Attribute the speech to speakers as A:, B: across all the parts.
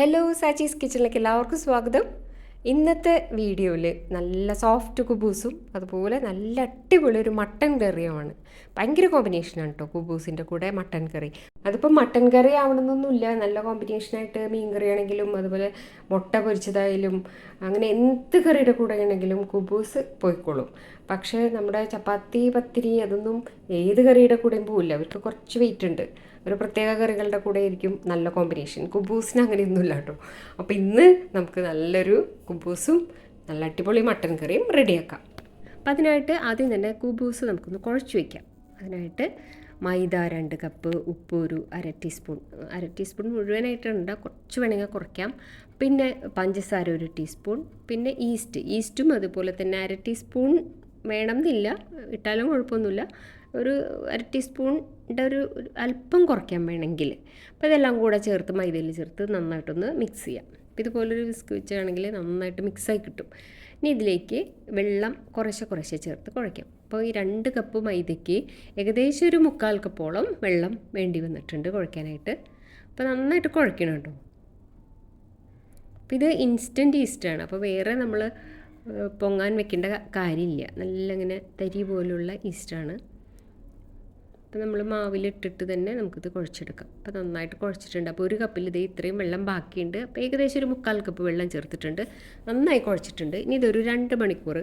A: Hello സാച്ചീസ് കിച്ചണിലേക്ക് എല്ലാവർക്കും സ്വാഗതം. ഇന്നത്തെ വീഡിയോയിൽ നല്ല സോഫ്റ്റ് കുബൂസും അതുപോലെ നല്ല അടിപൊളി ഒരു മട്ടൻ കറിയുമാണ്. ഭയങ്കര കോമ്പിനേഷനാണ് കേട്ടോ കുബൂസിന്റെ കൂടെ മട്ടൻ കറി. അതിപ്പോൾ മട്ടൻ കറി ആവണമെന്നൊന്നുമില്ല. നല്ല കോമ്പിനേഷനായിട്ട് മീൻ കറി ആണെങ്കിലും അതുപോലെ മുട്ട പൊരിച്ചതായാലും അങ്ങനെ എന്ത് കറിയുടെ കൂടെ ആണെങ്കിലും കുബൂസ് പോയിക്കോളും. പക്ഷേ നമ്മുടെ ചപ്പാത്തി പത്തിരി അതൊന്നും ഏത് കറിയുടെ കൂടെയും പോവില്ല. അവർക്ക് കുറച്ച് വെയിറ്റ് ഉണ്ട്. ഒരു പ്രത്യേക കറികളുടെ കൂടെ ആയിരിക്കും നല്ല കോമ്പിനേഷൻ കുബൂസിന് അങ്ങനെയൊന്നുമില്ല കേട്ടോ. അപ്പോൾ ഇന്ന് നമുക്ക് നല്ലൊരു കുബൂസും നല്ല അടിപൊളി മട്ടൻ കറിയും റെഡിയാക്കാം. അപ്പം അതിനായിട്ട് ആദ്യം തന്നെ കുബൂസ് നമുക്കൊന്ന് കുഴച്ച് വയ്ക്കാം അതിനായിട്ട് മൈദ രണ്ട് കപ്പ് ഉപ്പ് ഒരു അര ടീസ്പൂൺ അര ടീസ്പൂൺ മുഴുവനായിട്ടുണ്ട് കുറച്ച് വേണമെങ്കിൽ കുറയ്ക്കാം. പിന്നെ പഞ്ചസാര ഒരു ടീസ്പൂൺ പിന്നെ ഈസ്റ്റ് ഈസ്റ്റും അതുപോലെ തന്നെ അര ടീസ്പൂൺ വേണം എന്നില്ല ഇട്ടാലും കുഴപ്പമൊന്നുമില്ല. ഒരു അര ടീസ്പൂണിന്റെ ഒരു അല്പം കുറയ്ക്കാൻ വേണമെങ്കിൽ. അപ്പോൾ ഇതെല്ലാം കൂടെ ചേർത്ത് മൈദയിൽ ചേർത്ത് നന്നായിട്ടൊന്ന് മിക്സ് ചെയ്യാം. അപ്പോൾ ഇതുപോലൊരു വിസ്ക് വെച്ചാണെങ്കിൽ നന്നായിട്ട് മിക്സായി കിട്ടും. ഇനി ഇതിലേക്ക് വെള്ളം കുറേശ്ശെ കുറേശ്ശെ ചേർത്ത് കുഴയ്ക്കാം. അപ്പോൾ ഈ രണ്ട് കപ്പ് മൈദയ്ക്ക് ഏകദേശം ഒരു മുക്കാൽ കപ്പോളം വെള്ളം വേണ്ടി വന്നിട്ടുണ്ട് കുഴയ്ക്കാനായിട്ട്. അപ്പോൾ നന്നായിട്ട് കുഴയ്ക്കണം കേട്ടോ. അപ്പോൾ ഇത് ഇൻസ്റ്റന്റ് ഈസ്റ്റാണ് അപ്പോൾ വേറെ നമ്മൾ പൊങ്ങാൻ വെക്കേണ്ട കാര്യമില്ല. നല്ല ഇങ്ങനെ തരി പോലുള്ള ഈസ്റ്റാണ് അപ്പോൾ നമ്മൾ മാവിലിട്ടിട്ട് തന്നെ നമുക്കിത് കുഴച്ചെടുക്കാം. അപ്പോൾ നന്നായിട്ട് കുഴച്ചിട്ടുണ്ട്. അപ്പോൾ ഒരു കപ്പിൽ ഇത് ഇത്രയും വെള്ളം ബാക്കിയുണ്ട്. അപ്പോൾ ഏകദേശം ഒരു മുക്കാൽ കപ്പ് വെള്ളം ചേർത്തിട്ടുണ്ട്. നന്നായി കുഴച്ചിട്ടുണ്ട്. ഇനി ഇതൊരു രണ്ട് മണിക്കൂർ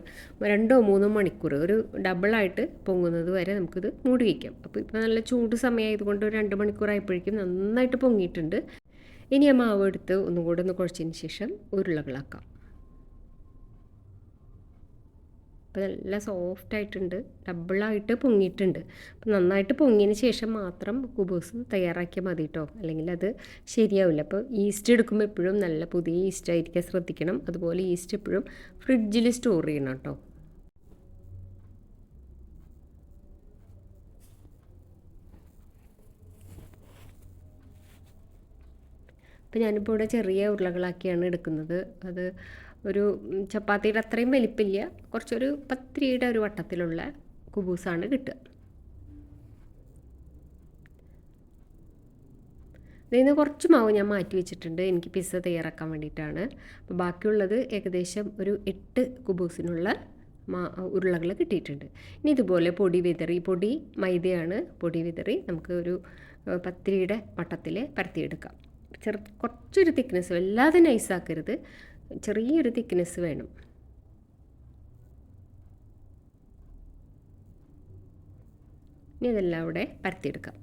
A: രണ്ടോ മൂന്നോ മണിക്കൂർ ഒരു ഡബിളായിട്ട് പൊങ്ങുന്നത് വരെ നമുക്കിത് മൂടി വയ്ക്കാം അപ്പോൾ ഇപ്പോൾ നല്ല ചൂട് സമയമായതുകൊണ്ട് ഒരു രണ്ട് മണിക്കൂറായപ്പോഴേക്കും നന്നായിട്ട് പൊങ്ങിയിട്ടുണ്ട്. ഇനി ആ മാവ് എടുത്ത് ഒന്നും കൂടെ ഒന്ന് കുഴച്ചതിന് ശേഷം ഉരുളകളാക്കാം. അപ്പോൾ നല്ല സോഫ്റ്റ് ആയിട്ടുണ്ട് ഡബിളായിട്ട് പൊങ്ങിയിട്ടുണ്ട്. അപ്പോൾ നന്നായിട്ട് പൊങ്ങിയതിന് ശേഷം മാത്രം കുബൂസ് തയ്യാറാക്കിയാൽ മതി കേട്ടോ അല്ലെങ്കിൽ അത് ശരിയാവില്ല. അപ്പോൾ ഈസ്റ്റ് എടുക്കുമ്പോൾ എപ്പോഴും നല്ല പുതിയ ഈസ്റ്റ് ആയിരിക്കാൻ ശ്രദ്ധിക്കണം. അതുപോലെ ഈസ്റ്റ് എപ്പോഴും ഫ്രിഡ്ജിൽ സ്റ്റോർ ചെയ്യണം കേട്ടോ അപ്പോൾ ഞാനിപ്പോൾ ഇവിടെ ചെറിയ ഉരുളകളാക്കിയാണ് എടുക്കുന്നത്. അത് ഒരു ചപ്പാത്തിയുടെ അത്രയും വലിപ്പില്ല. കുറച്ചൊരു പത്തിരിയുടെ ഒരു വട്ടത്തിലുള്ള കുബൂസാണ് കിട്ടുക. ഇതിൽ നിന്ന് കുറച്ച് മാവ് ഞാൻ മാറ്റി വെച്ചിട്ടുണ്ട്. എനിക്ക് പിസ്സ തയ്യാറാക്കാൻ വേണ്ടിയിട്ടാണ്. അപ്പോൾ ബാക്കിയുള്ളത് ഏകദേശം ഒരു എട്ട് കുബൂസിനുള്ള മാ ഉരുളകൾ കിട്ടിയിട്ടുണ്ട്. ഇനി ഇതുപോലെ പൊടി വിതറി പൊടി മൈദയാണ്. പൊടി വിതറി നമുക്ക് ഒരു പത്തിരിയുടെ വട്ടത്തിൽ പരത്തിയെടുക്കാം. ചെറു കുറച്ചൊരു തിക്നെസ് വല്ലാതെ നൈസാക്കരുത് ചെറിയൊരു തിക്നെസ് വേണം. ഇനി ഇതെല്ലാം ഇവിടെ പരത്തിയെടുക്കാം.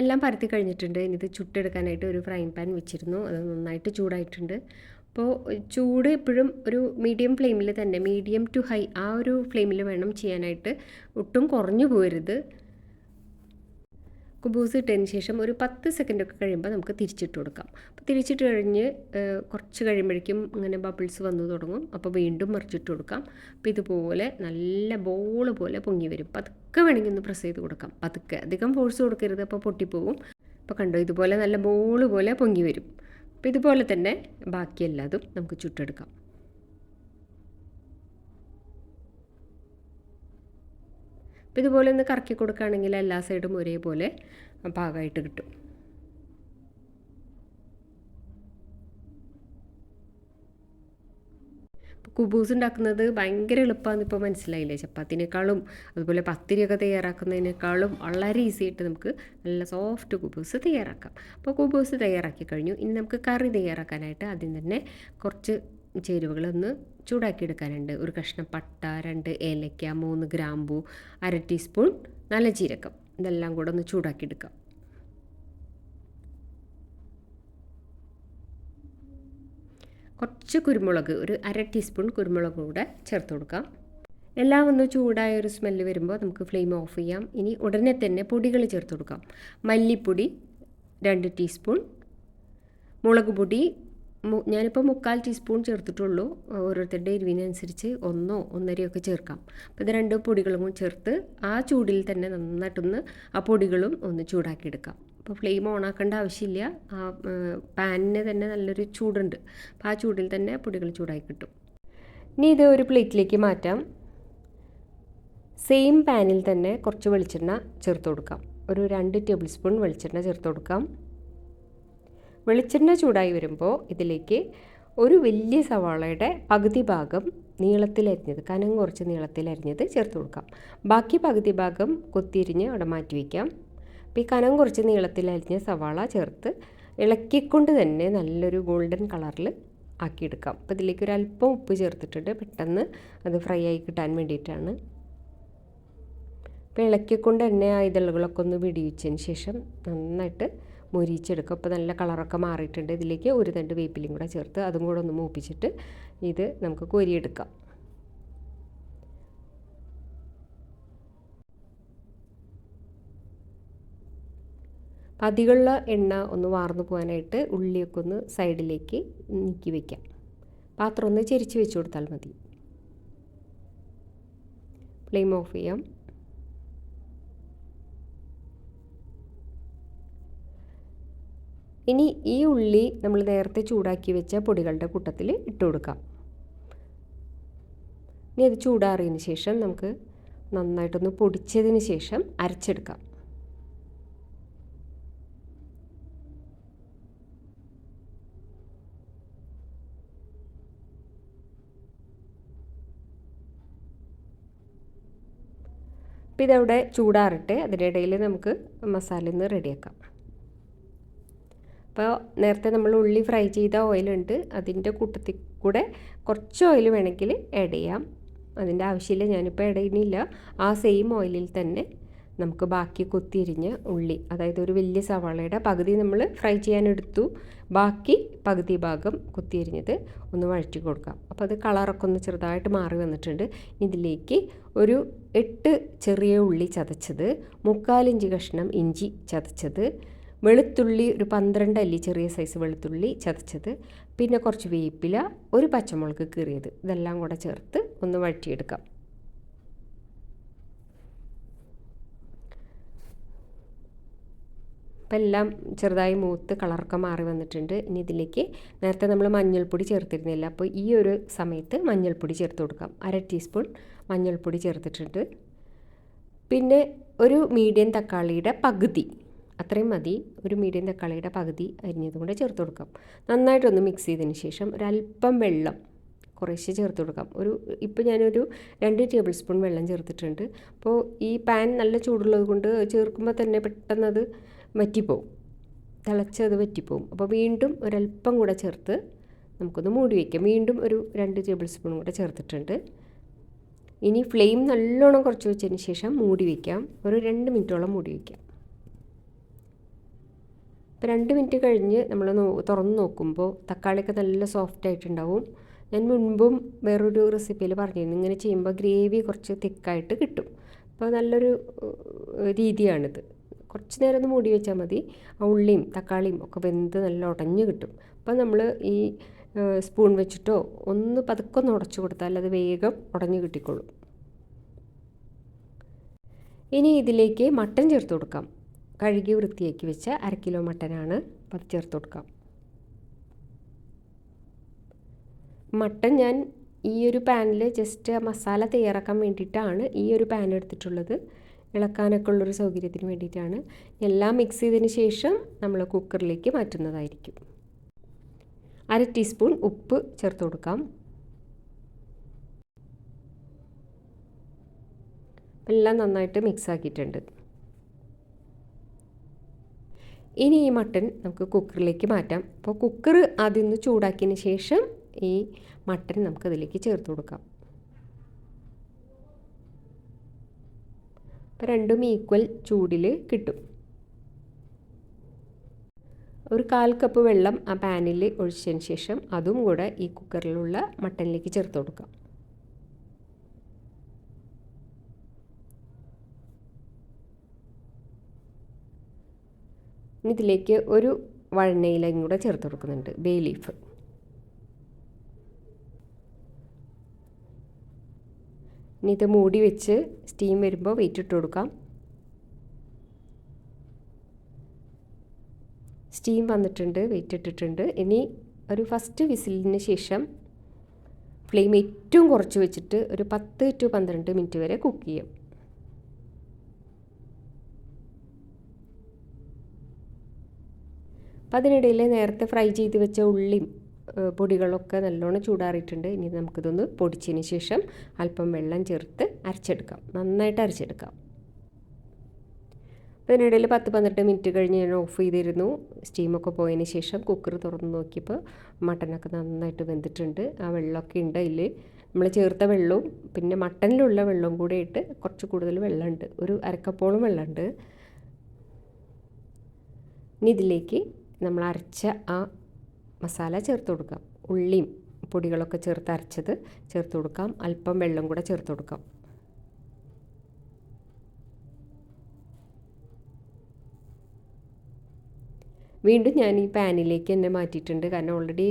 A: എല്ലാം പരത്തി കഴിഞ്ഞിട്ടുണ്ട്. ഇനി ഇത് ചുട്ടെടുക്കാനായിട്ട് ഒരു ഫ്രൈ പാൻ വെച്ചിരുന്നു. അത് നന്നായിട്ട് ചൂടായിട്ടുണ്ട്. അപ്പോൾ ചൂട് എപ്പോഴും ഒരു മീഡിയം ഫ്ലെയിമിൽ തന്നെ മീഡിയം ടു ഹൈ ആ ഒരു ഫ്ലെയിമിൽ വേണം ചെയ്യാനായിട്ട്. ഒട്ടും കുറഞ്ഞു പോകരുത് കുബൂസ് ഇട്ടതിന് ശേഷം ഒരു പത്ത് സെക്കൻഡൊക്കെ കഴിയുമ്പോൾ നമുക്ക് തിരിച്ചിട്ട് കൊടുക്കാം. അപ്പോൾ തിരിച്ചിട്ട് കഴിഞ്ഞ് കുറച്ച് കഴിയുമ്പോഴേക്കും ഇങ്ങനെ ബബിൾസ് വന്നു തുടങ്ങും. അപ്പോൾ വീണ്ടും മറിച്ചിട്ട് കൊടുക്കാം. അപ്പോൾ ഇതുപോലെ നല്ല ബോൾ പോലെ പൊങ്ങി വരും. പതുക്കെ വേണമെങ്കിൽ ഒന്ന് പ്രസ് ചെയ്ത് കൊടുക്കാം. പതുക്കെ. അധികം ഫോഴ്സ് കൊടുക്കരുത്. അപ്പോൾ പൊട്ടിപ്പോവും. അപ്പോൾ കണ്ടോ ഇതുപോലെ നല്ല ബോൾ പോലെ പൊങ്ങി വരും. അപ്പോൾ ഇതുപോലെ തന്നെ ബാക്കി എല്ലാതും നമുക്ക് ചുട്ടെടുക്കാം. അപ്പോൾ ഇതുപോലെ ഒന്ന് കറക്കി കൊടുക്കുകയാണെങ്കിൽ എല്ലാ സൈഡും ഒരേപോലെ പാകമായിട്ട് കിട്ടും. കുബൂസ് ഉണ്ടാക്കുന്നത് ഭയങ്കര എളുപ്പമാണെന്ന് ഇപ്പോൾ മനസ്സിലായില്ലേ? ചപ്പാത്തിനേക്കാളും അതുപോലെ പത്തിരിയൊക്കെ തയ്യാറാക്കുന്നതിനേക്കാളും വളരെ ഈസി ആയിട്ട് നമുക്ക് നല്ല സോഫ്റ്റ് കുബൂസ് തയ്യാറാക്കാം. അപ്പോൾ കുബൂസ് തയ്യാറാക്കി കഴിഞ്ഞു. ഇനി നമുക്ക് കറി തയ്യാറാക്കാനായിട്ട് ആദ്യം തന്നെ കുറച്ച് ചേരുവകളൊന്ന് ചൂടാക്കിയെടുക്കാനുണ്ട്. ഒരു കഷ്ണം പട്ട രണ്ട് ഏലക്ക മൂന്ന് ഗ്രാമ്പു അര ടീസ്പൂൺ നല്ല ജീരകം. ഇതെല്ലാം കൂടെ ഒന്ന് ചൂടാക്കിയെടുക്കാം. കുറച്ച് കുരുമുളക് ഒരു അര ടീസ്പൂൺ കുരുമുളക് കൂടെ ചേർത്ത് കൊടുക്കാം. എല്ലാം ഒന്ന് ചൂടായ ഒരു സ്മെല്ല് വരുമ്പോൾ നമുക്ക് ഫ്ലെയിം ഓഫ് ചെയ്യാം. ഇനി ഉടനെ തന്നെ പൊടികൾ ചേർത്ത് കൊടുക്കാം. മല്ലിപ്പൊടി രണ്ട് ടീസ്പൂൺ മുളക് പൊടി ഞാനിപ്പോൾ മുക്കാൽ ടീസ്പൂൺ ചേർത്തിട്ടുള്ളൂ. ഓരോരുത്തരുടെ എരിവിനനുസരിച്ച് ഒന്നോ ഒന്നരയൊക്കെ ചേർക്കാം. അപ്പോൾ ഇത് രണ്ട് പൊടികളും കൂടി ചേർത്ത് ആ ചൂടിൽ തന്നെ നന്നായിട്ടൊന്ന് ആ പൊടികളും ഒന്ന് ചൂടാക്കിയെടുക്കാം. അപ്പോൾ ഫ്ലെയിം ഓൺ ആക്കേണ്ട ആവശ്യമില്ല. ആ പാനിന് തന്നെ നല്ലൊരു ചൂടുണ്ട്. അപ്പോൾ ആ ചൂടിൽ തന്നെ പൊടികൾ ചൂടാക്കി കിട്ടും. ഇനി ഇത് ഒരു പ്ലേറ്റിലേക്ക് മാറ്റാം. സെയിം പാനിൽ തന്നെ കുറച്ച് വെളിച്ചെണ്ണ ചേർത്ത് കൊടുക്കാം. ഒരു രണ്ട് ടേബിൾ സ്പൂൺ വെളിച്ചെണ്ണ ചേർത്ത് കൊടുക്കാം. വെളിച്ചെണ്ണ ചൂടായി വരുമ്പോൾ ഇതിലേക്ക് ഒരു വലിയ സവാളയുടെ പകുതി ഭാഗം നീളത്തിലരിഞ്ഞത് കനം കുറച്ച് നീളത്തിലരിഞ്ഞത് ചേർത്ത് കൊടുക്കാം. ബാക്കി പകുതി ഭാഗം കൊത്തിരിഞ്ഞ് അവിടെ മാറ്റി വയ്ക്കാം ഈ കനം കുറച്ച് നീളത്തിലരിഞ്ഞ സവാള ചേർത്ത് ഇളക്കിക്കൊണ്ട് തന്നെ നല്ലൊരു ഗോൾഡൻ കളറിൽ ആക്കിയെടുക്കാം. അപ്പോൾ ഇതിലേക്ക് ഒരു അല്പം ഉപ്പ് ചേർത്തിട്ടുണ്ട്. പെട്ടെന്ന് അത് ഫ്രൈ ആയി കിട്ടാൻ വേണ്ടിയിട്ടാണ്. അപ്പോൾ ഇളക്കിക്കൊണ്ട് തന്നെ ആ ഇതളുകളൊക്കെ ഒന്ന് വിടിയിച്ചതിന് ശേഷം നന്നായിട്ട് മൊരിച്ചെടുക്കുക അപ്പോൾ നല്ല കളറൊക്കെ മാറിയിട്ടുണ്ട്. ഇതിലേക്ക് ഒരു തണ്ട് വേപ്പിലും കൂടെ ചേർത്ത് അതും കൂടെ ഒന്ന് മൂപ്പിച്ചിട്ട് ഇത് നമുക്ക് കോരിയെടുക്കാം. പതികളുള്ള എണ്ണ ഒന്ന് വാർന്നു പോകാനായിട്ട് ഉള്ളിയൊക്കെ ഒന്ന് സൈഡിലേക്ക് നീക്കി വയ്ക്കാം പാത്രം ഒന്ന് ചെരിച്ച് വെച്ച് കൊടുത്താൽ മതി. ഫ്ലെയിം ഓഫ് ചെയ്യാം. ഇനി ഈ ഉള്ളി നമ്മൾ നേരത്തെ ചൂടാക്കി വെച്ച പൊടികളുടെ കൂട്ടത്തിൽ ഇട്ട് കൊടുക്കാം. ഇനി അത് ചൂടാറിയതിന് ശേഷം നമുക്ക് നന്നായിട്ടൊന്ന് പൊടിച്ചതിന് ശേഷം അരച്ചെടുക്കാം. അപ്പോൾ ഇതവിടെ ചൂടാറട്ടെ ഇടയിൽ നമുക്ക് മസാല ഒന്ന് റെഡിയാക്കാം. അപ്പോൾ നേരത്തെ നമ്മൾ ഉള്ളി ഫ്രൈ ചെയ്ത ഓയിലുണ്ട് അതിന്റെ കൂട്ടത്തിൽ കൂടെ കുറച്ച് ഓയിൽ വേണമെങ്കിൽ ആഡ് ചെയ്യാം. അതിന്റെ ആവശ്യമില്ല ഞാനിപ്പോൾ ചെയ്യുന്നില്ല. ആ സെയിം ഓയിലിൽ തന്നെ നമുക്ക് ബാക്കി കൊത്തിരിഞ്ഞ ഉള്ളി അതായത് ഒരു വലിയ സവാളയുടെ പകുതി നമ്മൾ ഫ്രൈ ചെയ്യാനെടുത്തു ബാക്കി പകുതി ഭാഗം കൊത്തിയരിഞ്ഞത് ഒന്ന് വഴറ്റി കൊടുക്കാം. അപ്പോൾ അത് കളറൊക്കെ ഒന്ന് ചെറുതായിട്ട് മാറി വന്നിട്ടുണ്ട്. ഇതിലേക്ക് ഒരു എട്ട് ചെറിയ ഉള്ളി ചതച്ചത് മുക്കാലിഞ്ച് കഷ്ണം ഇഞ്ചി ചതച്ചത് വെളുത്തുള്ളി ഒരു പന്ത്രണ്ട് അല്ലി ചെറിയ സൈസ് വെളുത്തുള്ളി ചതച്ചത്. പിന്നെ കുറച്ച് വേപ്പില ഒരു പച്ചമുളക് കീറിയത്. ഇതെല്ലാം കൂടെ ചേർത്ത് ഒന്ന് വഴറ്റിയെടുക്കാം. അപ്പം എല്ലാം ചെറുതായി മൂത്ത് കളറൊക്കെ മാറി വന്നിട്ടുണ്ട്. ഇനി ഇതിലേക്ക് നേരത്തെ നമ്മൾ മഞ്ഞൾപ്പൊടി ചേർത്തിരുന്നില്ല. അപ്പോൾ ഈ ഒരു സമയത്ത് മഞ്ഞൾപ്പൊടി ചേർത്ത് കൊടുക്കാം. അര ടീസ്പൂൺ മഞ്ഞൾപ്പൊടി ചേർത്തിട്ടുണ്ട്. പിന്നെ ഒരു മീഡിയം തക്കാളിയുടെ പകുതി അത്രയും മതി. ഒരു മീഡിയം തക്കാളിയുടെ പകുതി അരിഞ്ഞതും കൂടെ ചേർത്ത് കൊടുക്കാം. നന്നായിട്ടൊന്ന് മിക്സ് ചെയ്തതിന് ശേഷം ഒരല്പം വെള്ളം കുറേശ്ശെ ചേർത്ത് കൊടുക്കാം. ഒരു ഇപ്പോൾ ഞാനൊരു രണ്ട് ടേബിൾ സ്പൂൺ വെള്ളം ചേർത്തിട്ടുണ്ട്. അപ്പോൾ ഈ പാൻ നല്ല ചൂടുള്ളത് കൊണ്ട് ചേർക്കുമ്പോൾ തന്നെ പെട്ടെന്നത് വറ്റിപ്പോവും. തിളച്ചത് വറ്റിപ്പോവും. അപ്പോൾ വീണ്ടും ഒരല്പം കൂടെ ചേർത്ത് നമുക്കൊന്ന് മൂടി വയ്ക്കാം വീണ്ടും ഒരു രണ്ട് ടേബിൾ സ്പൂൺ കൂടെ ചേർത്തിട്ടുണ്ട്. ഇനി ഫ്ലെയിം നല്ലോണം കുറച്ച് വെച്ചതിന് ശേഷം മൂടി വയ്ക്കാം ഒരു രണ്ട് മിനിറ്റോളം മൂടി വയ്ക്കാം ഇപ്പോൾ രണ്ട് മിനിറ്റ് കഴിഞ്ഞ് നമ്മൾ തുറന്ന് നോക്കുമ്പോൾ തക്കാളിയൊക്കെ നല്ല സോഫ്റ്റ് ആയിട്ടുണ്ടാവും. ഞാൻ മുൻപും വേറൊരു റെസിപ്പിയിൽ പറഞ്ഞിരുന്നു. ഇങ്ങനെ ചെയ്യുമ്പോൾ ഗ്രേവി കുറച്ച് തിക്കായിട്ട് കിട്ടും. അപ്പോൾ നല്ലൊരു രീതിയാണിത്. കുറച്ച് നേരം ഒന്ന് മൂടി വെച്ചാൽ മതി. ആ ഉള്ളിയും തക്കാളിയും ഒക്കെ വെന്ത് നല്ല ഉടഞ്ഞ് കിട്ടും. അപ്പോൾ നമ്മൾ ഈ സ്പൂൺ വെച്ചിട്ടോ ഒന്ന് പതുക്കെ ഒന്ന് ഉടച്ചു കൊടുത്താൽ അത് വേഗം ഉടഞ്ഞ് കിട്ടിക്കോളും. ഇനി ഇതിലേക്ക് മട്ടൻ ചേർത്ത് കൊടുക്കാം. കഴുകി വൃത്തിയാക്കി വെച്ച അര കിലോ മട്ടനാണ് അപ്പോൾ അത് ചേർത്ത് കൊടുക്കാം. മട്ടൻ ഞാൻ ഈ ഒരു പാനിൽ ജസ്റ്റ് മസാല തയ്യാറാക്കാൻ വേണ്ടിയിട്ടാണ് ഈ ഒരു പാൻ എടുത്തിട്ടുള്ളത്. ഇളക്കാനൊക്കെ ഉള്ളൊരു സൗകര്യത്തിന് വേണ്ടിയിട്ടാണ്. എല്ലാം മിക്സ് ചെയ്തതിന് ശേഷം നമ്മൾ കുക്കറിലേക്ക് മാറ്റുന്നതായിരിക്കും. അര ടീസ്പൂൺ ഉപ്പ് ചേർത്ത് കൊടുക്കാം. എല്ലാം നന്നായിട്ട് മിക്സ് ആക്കിയിട്ടുണ്ട്. ഇനി ഈ മട്ടൺ നമുക്ക് കുക്കറിലേക്ക് മാറ്റാം. അപ്പോൾ കുക്കർ ആദ്യം ഒന്ന് ചൂടാക്കിയതിന് ശേഷം ഈ മട്ടൺ നമുക്ക് അതിലേക്ക് ചേർത്ത് കൊടുക്കാം. അപ്പോൾ രണ്ടും ഈക്വൽ ചൂടിൽ കിട്ടും. ഒരു കാൽ കപ്പ് വെള്ളം ആ പാനിൽ ഒഴിച്ചതിന് ശേഷം അതും കൂടെ ഈ കുക്കറിലുള്ള മട്ടനിലേക്ക് ചേർത്ത് കൊടുക്കാം. ഇതിലേക്ക് ഒരു വഴണയിലയും കൂടെ ചേർത്ത് കൊടുക്കുന്നുണ്ട്. Bay leaf. ഇനി ഇത് മൂടി വെച്ച് സ്റ്റീം വരുമ്പോൾ വെയിറ്റ് ഇട്ട് കൊടുക്കാം. സ്റ്റീം വന്നിട്ടുണ്ട് വെയിറ്റ് ഇട്ടിട്ടുണ്ട്. ഇനി ഒരു ഫസ്റ്റ് വിസിലിന് ശേഷം ഫ്ലെയിം ഏറ്റവും കുറച്ച് വെച്ചിട്ട് ഒരു പത്ത് ടു പന്ത്രണ്ട് മിനിറ്റ് വരെ കുക്ക് ചെയ്യും. അപ്പോൾ അതിനിടയിൽ നേരത്തെ ഫ്രൈ ചെയ്ത് വെച്ച ഉള്ളിയും പൊടികളൊക്കെ നല്ലോണം ചൂടാറിയിട്ടുണ്ട്. ഇനി നമുക്കിതൊന്ന് പൊടിച്ചതിന് ശേഷം അല്പം വെള്ളം ചേർത്ത് അരച്ചെടുക്കാം. നന്നായിട്ട് അരച്ചെടുക്കാം. അതിനിടയിൽ പത്ത് പന്ത്രണ്ട് മിനിറ്റ് കഴിഞ്ഞ് ഞാൻ ഓഫ് ചെയ്തിരുന്നു. സ്റ്റീമൊക്കെ പോയതിന് ശേഷം കുക്കർ തുറന്ന് നോക്കിയപ്പോൾ മട്ടനൊക്കെ നന്നായിട്ട് വെന്തിട്ടുണ്ട്. ആ വെള്ളമൊക്കെ ഉണ്ട് അതിൽ നമ്മൾ ചേർത്ത വെള്ളവും പിന്നെ മട്ടനിലുള്ള വെള്ളവും കൂടെ ഇട്ട് കുറച്ച് കൂടുതൽ വെള്ളമുണ്ട്. ഒരു അരക്കപ്പോളം വെള്ളമുണ്ട്. ഇനി ഇതിലേക്ക് നമ്മൾ അരച്ച ആ മസാല ചേർത്ത് കൊടുക്കാം. ഉള്ളിയും പൊടികളൊക്കെ ചേർത്ത് അരച്ചത് ചേർത്ത് കൊടുക്കാം. അല്പം വെള്ളം കൂടെ ചേർത്ത് കൊടുക്കാം. വീണ്ടും ഞാൻ ഈ പാനിലേക്ക് തന്നെ മാറ്റിയിട്ടുണ്ട്. കാരണം ഓൾറെഡി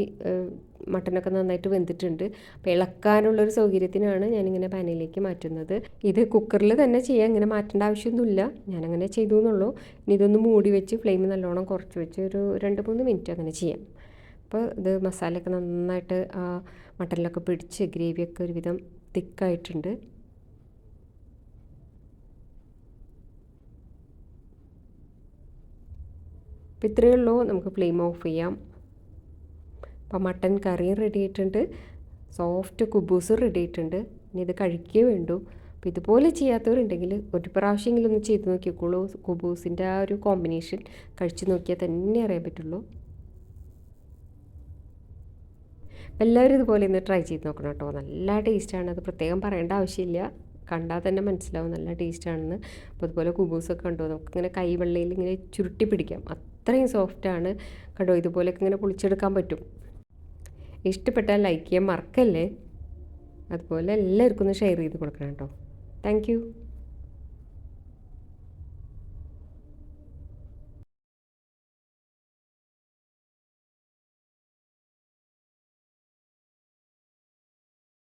A: മട്ടനൊക്കെ നന്നായിട്ട് വെന്തിട്ടുണ്ട്. അപ്പോൾ ഇളക്കാനുള്ളൊരു സൗകര്യത്തിനാണ് ഞാനിങ്ങനെ പാനിലേക്ക് മാറ്റുന്നത്. ഇത് കുക്കറിൽ തന്നെ ചെയ്യാൻ ഇങ്ങനെ മാറ്റേണ്ട ആവശ്യമൊന്നുമില്ല. ഞാനങ്ങനെ ചെയ്തു എന്നുള്ളൂ ഇനി ഇതൊന്ന് മൂടി വെച്ച് ഫ്ലെയിം നല്ലോണം കുറച്ച് വെച്ച് ഒരു രണ്ട് മൂന്ന് മിനിറ്റ് അങ്ങനെ ചെയ്യാം. അപ്പോൾ ഇത് മസാലയൊക്കെ നന്നായിട്ട് മട്ടനിലൊക്കെ പിടിച്ച് ഗ്രേവിയൊക്കെ ഒരുവിധം തിക്കായിട്ടുണ്ട്. അപ്പോൾ ഇത്രയേ ഉള്ളൂ. നമുക്ക് ഫ്ലെയിം ഓഫ് ചെയ്യാം. അപ്പോൾ മട്ടൻ കറിയും റെഡി ആയിട്ടുണ്ട്. സോഫ്റ്റ് കുബൂസും റെഡി ആയിട്ടുണ്ട്. ഇനി ഇത് കഴിക്കുകയേ വേണ്ടൂ. അപ്പോൾ ഇതുപോലെ ചെയ്യാത്തവരുണ്ടെങ്കിൽ ഒരു പ്രാവശ്യമെങ്കിലും ഒന്ന് ചെയ്ത് നോക്കിക്കോളൂ. കുബൂസിന്റെ ആ ഒരു കോമ്പിനേഷൻ കഴിച്ചു നോക്കിയാൽ തന്നെ അറിയാൻ പറ്റുള്ളൂ. എല്ലാവരും ഇതുപോലെ ഒന്ന് ട്രൈ ചെയ്ത് നോക്കണം കേട്ടോ. നല്ല ടേസ്റ്റാണ് അത് പ്രത്യേകം പറയേണ്ട ആവശ്യമില്ല. കണ്ടാൽ തന്നെ മനസ്സിലാവും നല്ല ടേസ്റ്റാണെന്ന് അപ്പോൾ അതുപോലെ കുബൂസൊക്കെ കണ്ടോ? നമുക്കിങ്ങനെ കൈവെള്ളയിൽ ഇങ്ങനെ ചുരുട്ടി പിടിക്കാം. അത്രയും സോഫ്റ്റാണ് കണ്ടോ? ഇതുപോലെയൊക്കെ ഇങ്ങനെ പൊളിച്ചെടുക്കാൻ പറ്റും. ഇഷ്ടപ്പെട്ടാൽ ലൈക്ക് ചെയ്യാൻ മറക്കല്ലേ? അതുപോലെ എല്ലാവർക്കും ഒന്ന് ഷെയർ ചെയ്ത് കൊടുക്കണം കേട്ടോ. താങ്ക്